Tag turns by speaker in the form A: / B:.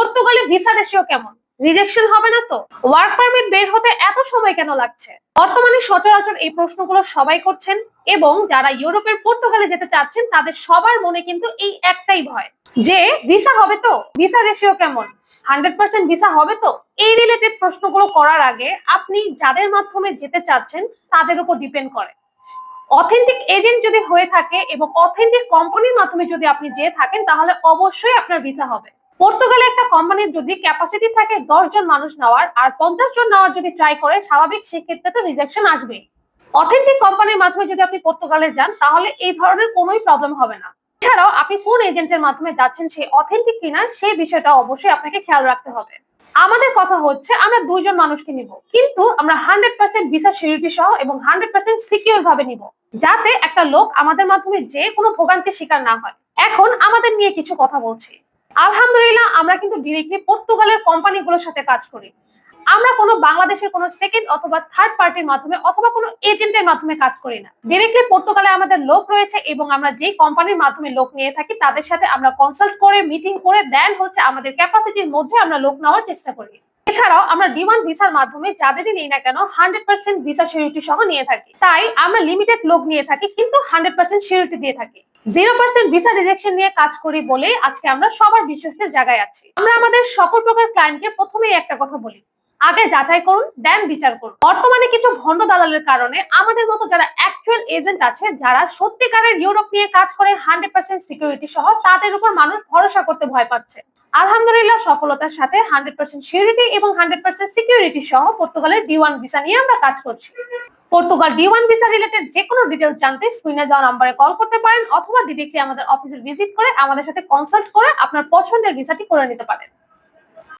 A: পর্তুগালে visa ratio কেমন? Rejection হবে না তো? ওয়ার্ক পারমিট বের হতে এত সময় কেন লাগছে? বর্তমানে সচরাচর এই প্রশ্নগুলো সবাই করছেন এবং যারা ইউরোপের পর্তুগালে যেতে চাচ্ছেন, তাদের সবার মনে কিন্তু এই একটাই ভয়। যে, ভিসা হবে তো? ভিসা রেশিও কেমন? হান্ড্রেড পার্সেন্ট ভিসা হবে তো? এই রিলেটেড প্রশ্নগুলো করার আগে আপনি যাদের মাধ্যমে যেতে চাচ্ছেন, তাদের উপর ডিপেন্ড করে। অথেন্টিক এজেন্ট যদি হয়ে থাকে এবং অথেন্টিক কোম্পানির মাধ্যমে যদি আপনি যেয়ে থাকেন, তাহলে অবশ্যই আপনার ভিসা হবে। পর্তুগালে একটা কোম্পানির যদি ক্যাপাসিটি থাকে দশ জন মানুষ নেওয়ার, আর পঞ্চাশ জন নেওয়ার যদি ট্রাই করে, স্বাভাবিক সেক্ষেত্রে তো রিজেকশন আসবেই অথেন্টিক কোম্পানির মাধ্যমে যদি আপনি পর্তুগালে যান, তাহলে এই ধরনের কোনোই প্রবলেম হবে না। এছাড়াও আপনি কোন এজেন্টের মাধ্যমে যাচ্ছেন সে অথেন্টিক কিনা সেই বিষয়টা অবশ্যই আপনাকে খেয়াল রাখতে হবে। আমাদের কথা হচ্ছে, আমরা দুইজন মানুষকে নিব, কিন্তু আমরা হান্ড্রেড পার্সেন্ট ভিসা সিকিউরিটি সহ এবং হান্ড্রেড পার্সেন্ট সিকিউর ভাবে নিব, যাতে একটা লোক আমাদের মাধ্যমে যে কোনো ভোগান্তির শিকার না হয়। এখন আমাদের নিয়ে কিছু কথা বলছি। আলহামদুলিল্লাহ, আমরা কিন্তু ডিরেক্টলি পর্তুগালের কোম্পানিগুলোর সাথে কাজ করি। আমরা কোনো বাংলাদেশের কোনো সেকেন্ড অথবা থার্ড পার্টির মাধ্যমে অথবা কোনো এজেন্টের মাধ্যমে কাজ করি না। ডিরেক্টলি পর্তুগালে আমাদের লোক রয়েছে এবং আমরা যেই কোম্পানির মাধ্যমে লোক নিয়ে থাকি, তাদের সাথে আমরা কনসাল্ট করে মিটিং করে দেন হচ্ছে আমাদের ক্যাপাসিটির মধ্যে আমরা লোক নেওয়ার চেষ্টা করি। এছাড়াও আমরা ডি ওয়ান ভিসার মাধ্যমে যাদেরই নিই না কেন হান্ড্রেড পার্সেন্ট ভিসা সিকিউরিটি সহ নিয়ে থাকি। তাই আমরা লিমিটেড লোক নিয়ে থাকি, কিন্তু হান্ড্রেড পার্সেন্ট সিকিউরিটি দিয়ে থাকি। জিরো পার্সেন্ট ভিসা রিজেকশন নিয়ে কাজ করি বলে আজকে আমরা সবার বিশ্বাসের জায়গায় আছি। আমরা আমাদের সকল প্রকার ক্লায়েন্টকে প্রথমেই একটা কথা বলি। আগে যাচাই করুন দেন বিচার করুন। বর্তমানে কিছু ভণ্ড দালালের কারণে আমাদের মতো যারা অ্যাকচুয়াল এজেন্ট আছে, যারা সত্যিকারের ইউরোপ নিয়ে কাজ করে হান্ড্রেড পার্সেন্ট সিকিউরিটি সহ, তাদের উপর মানুষ ভরসা করতে ভয় পাচ্ছে। আলহামদুলিল্লাহ সফলতার সাথে হান্ড্রেড পার্সেন্ট সিউরিটি এবং হান্ড্রেড পার্সেন্ট সিকিউরিটি সহ পর্তুগালের ডি ওয়ান ভিসা নিয়ে আমরা কাজ করছি। Portugal D one visa related যে কোনো ডিটেলস জানতে স্ক্রিনে দেওয়া নাম্বারে কল করতে পারেন অথবা ডিরেক্টলি আমাদের অফিসে ভিজিট করে আমাদের সাথে কনসাল্ট করে আপনার পছন্দের ভিসাটি করে নিতে পারেন।